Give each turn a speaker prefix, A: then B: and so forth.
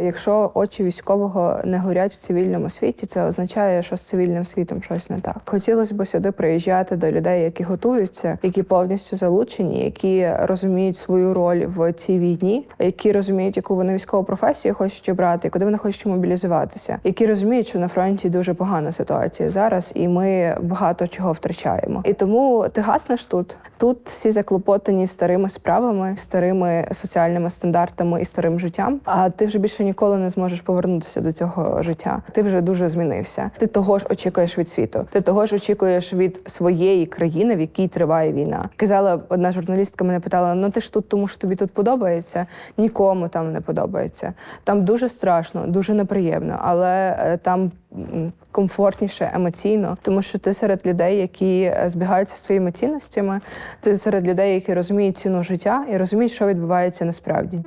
A: Якщо очі військового не горять в цивільному світі, це означає, що з цивільним світом щось не так. Хотілося б сюди приїжджати до людей, які готуються, які повністю залучені, які розуміють свою роль в цій війні, які розуміють, яку вони військову професію хочуть обрати, куди вони хочуть мобілізуватися, які розуміють, що на фронті дуже погана ситуація зараз, і ми багато чого втрачаємо. І тому ти гаснеш тут. Тут всі заклопотані старими справами, старими соціальними стандартами і старим життям. А ти вже більше ніколи не зможеш повернутися до цього життя. Ти вже дуже змінився. Ти того ж очікуєш від світу. Ти того ж очікуєш від своєї країни, в якій триває війна. Казала одна журналістка, мене питала: ну ти ж тут, тому що тобі тут подобається? Нікому там не подобається. Там дуже страшно, дуже неприємно, але е, там комфортніше емоційно, тому що ти серед людей, які е, збігаються з твоїми цінностями, ти серед людей, які розуміють ціну життя і розуміють, що відбувається насправді.